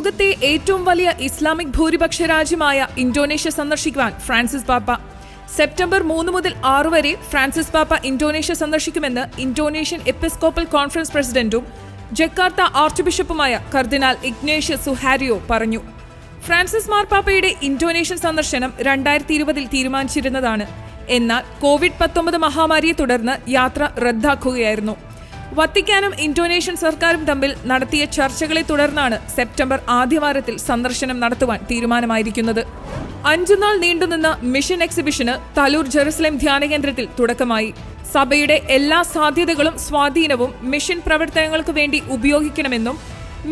ലോകത്തെ ഏറ്റവും വലിയ ഇസ്ലാമിക് ഭൂരിപക്ഷ രാജ്യമായ ഇന്തോനേഷ്യ സന്ദർശിക്കുവാൻ ഫ്രാൻസിസ് പാപ്പ. സെപ്റ്റംബർ മൂന്ന് മുതൽ ആറ് വരെ ഫ്രാൻസിസ് പാപ്പ ഇന്തോനേഷ്യ സന്ദർശിക്കുമെന്ന് ഇന്തോനേഷ്യൻ എപ്പിസ്കോപ്പൽ കോൺഫറൻസ് പ്രസിഡന്റും ജക്കാർത്ത ആർച്ച് ബിഷപ്പുമായ കർദിനാൾ ഇഗ്നേഷ്യ സുഹാരിയോ പറഞ്ഞു. ഫ്രാൻസിസ് മാർപ്പാപ്പയുടെ ഇന്തോനേഷ്യൻ സന്ദർശനം രണ്ടായിരത്തി ഇരുപതിൽ തീരുമാനിച്ചിരുന്നതാണ്. എന്നാൽ കോവിഡ് പത്തൊമ്പത് മഹാമാരിയെ തുടർന്ന് യാത്ര റദ്ദാക്കുകയായിരുന്നു. വത്തിക്കാനും ഇന്തോനേഷ്യൻ സർക്കാരും തമ്മിൽ നടത്തിയ ചർച്ചകളെ തുടർന്നാണ് സെപ്റ്റംബർ ആദ്യവാരത്തിൽ സന്ദർശനം നടത്തുവാൻ തീരുമാനമായിരിക്കുന്നത്. അഞ്ചുനാൾ നീണ്ടുനിന്ന മിഷൻ എക്സിബിഷന് തലൂർ ജെറുസലേം ധ്യാനകേന്ദ്രത്തിൽ തുടക്കമായി. സഭയുടെ എല്ലാ സാധ്യതകളും സ്വാധീനവും മിഷൻ പ്രവർത്തനങ്ങൾക്ക് വേണ്ടി ഉപയോഗിക്കണമെന്നും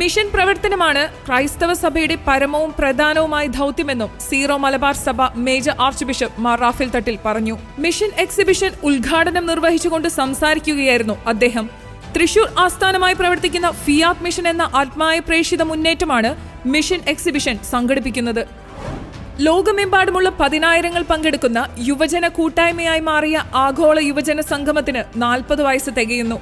മിഷൻ പ്രവർത്തനമാണ് ക്രൈസ്തവ സഭയുടെ പരമവും പ്രധാനവുമായ ദൗത്യമെന്നും സീറോ മലബാർ സഭ major arch bishop Mar Rafale Thattil പറഞ്ഞു. മിഷൻ എക്സിബിഷൻ ഉദ്ഘാടനം നിർവഹിച്ചുകൊണ്ട് സംസാരിക്കുകയായിരുന്നു അദ്ദേഹം. തൃശൂർ ആസ്ഥാനമായി പ്രവർത്തിക്കുന്ന ഫിയാത് മിഷൻ എന്ന ആത്മായ പ്രേക്ഷിത മുന്നേറ്റമാണ് മിഷൻ എക്സിബിഷൻ സംഘടിപ്പിക്കുന്നത്. ലോകമെമ്പാടുമുള്ള പതിനായിരങ്ങൾ പങ്കെടുക്കുന്ന യുവജന കൂട്ടായ്മയായി മാറിയ ആഗോള യുവജന സംഗമത്തിന് നാൽപ്പത് വയസ്സ് തികയുന്നു.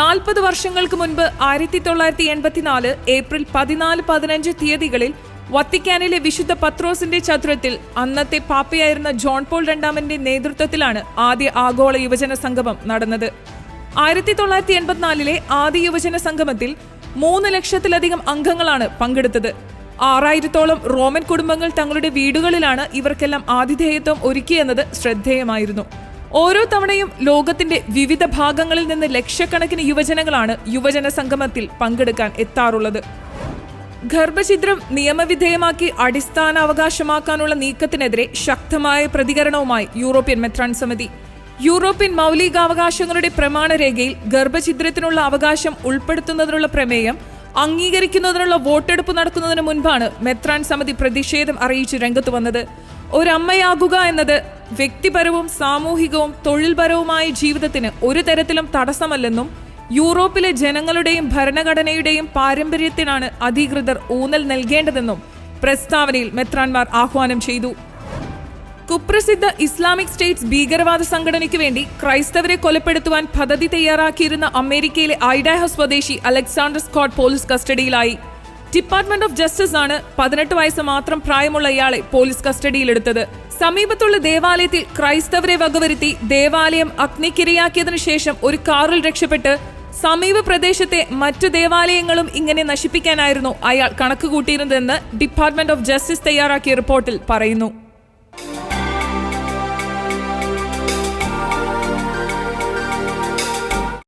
നാൽപ്പത് വർഷങ്ങൾക്ക് മുൻപ് ആയിരത്തി തൊള്ളായിരത്തി എൺപത്തിനാല് ഏപ്രിൽ പതിനാല് പതിനഞ്ച് തീയതികളിൽ വത്തിക്കാനിലെ വിശുദ്ധ പത്രോസിന്റെ ചതുരത്തിൽ അന്നത്തെ പാപ്പയായിരുന്ന ജോൺ പോൾ രണ്ടാമന്റെ നേതൃത്വത്തിലാണ് ആദ്യ ആഗോള യുവജന സംഗമം നടന്നത്. ആയിരത്തി തൊള്ളായിരത്തി എൺപത്തിനാലിലെ ആദ്യ യുവജന സംഗമത്തിൽ മൂന്ന് ലക്ഷത്തിലധികം അംഗങ്ങളാണ് പങ്കെടുത്തത്. ആറായിരത്തോളം റോമൻ കുടുംബങ്ങൾ തങ്ങളുടെ വീടുകളിലാണ് ഇവർക്കെല്ലാം ആതിഥേയത്വം ഒരുക്കിയെന്നത് ശ്രദ്ധേയമായിരുന്നു. ഓരോ തവണയും ലോകത്തിന്റെ വിവിധ ഭാഗങ്ങളിൽ നിന്ന് ലക്ഷക്കണക്കിന് യുവജനങ്ങളാണ് യുവജന സംഗമത്തിൽ പങ്കെടുക്കാൻ എത്താറുള്ളത്. ഗർഭഛിദ്രം നിയമവിധേയമാക്കി അടിസ്ഥാന അവകാശമാക്കാനുള്ള നീക്കത്തിനെതിരെ ശക്തമായ പ്രതികരണവുമായി യൂറോപ്യൻ മെത്രാൻ സമിതി യൂറോപ്യൻ മൗലികാവകാശങ്ങളുടെ പ്രമാണരേഖയിൽ ഗർഭഛിദ്രത്തിനുള്ള അവകാശം ഉൾപ്പെടുത്തുന്നതിനുള്ള പ്രമേയം അംഗീകരിക്കുന്നതിനുള്ള വോട്ടെടുപ്പ് നടക്കുന്നതിന് മുൻപാണ് മെത്രാൻ സമിതി പ്രതിഷേധം അറിയിച്ച് രംഗത്ത് വന്നത്. ഒരമ്മയാകുക എന്നത് വ്യക്തിപരവും സാമൂഹികവും തൊഴിൽപരവുമായ ജീവിതത്തിന് ഒരു തരത്തിലും തടസ്സമല്ലെന്നും യൂറോപ്പിലെ ജനങ്ങളുടെയും ഭരണഘടനയുടെയും പാരമ്പര്യത്തിനാണ് അധികൃതർ ഊന്നൽ നൽകേണ്ടതെന്നും പ്രസ്താവനയിൽ മെത്രാൻമാർ ആഹ്വാനം ചെയ്തു. കുപ്രസിദ്ധ ഇസ്ലാമിക് സ്റ്റേറ്റ്സ് ഭീകരവാദ സംഘടനയ്ക്ക് വേണ്ടി ക്രൈസ്തവരെ കൊലപ്പെടുത്തുവാൻ പദ്ധതി തയ്യാറാക്കിയിരുന്ന അമേരിക്കയിലെ ഐഡാഹ സ്വദേശി അലക്സാണ്ടർ സ്കോട്ട് പോലീസ് കസ്റ്റഡിയിലായി. ഡിപ്പാർട്ട്മെന്റ് ഓഫ് ജസ്റ്റിസ് ആണ് പതിനെട്ട് വയസ്സ് മാത്രം പ്രായമുള്ള ഇയാളെ പോലീസ് കസ്റ്റഡിയിലെടുത്തത്. സമീപത്തുള്ള ദേവാലയത്തിൽ ക്രൈസ്തവരെ വകവരുത്തി ദേവാലയം അഗ്നിക്കിരയാക്കിയതിനു ശേഷം ഒരു കാറിൽ രക്ഷപ്പെട്ട് സമീപ പ്രദേശത്തെ മറ്റു ദേവാലയങ്ങളും ഇങ്ങനെ നശിപ്പിക്കാനായിരുന്നു അയാൾ കണക്കുകൂട്ടിയിരുന്നതെന്ന് ഡിപ്പാർട്ട്മെന്റ് ഓഫ് ജസ്റ്റിസ് തയ്യാറാക്കിയ റിപ്പോർട്ടിൽ പറയുന്നു.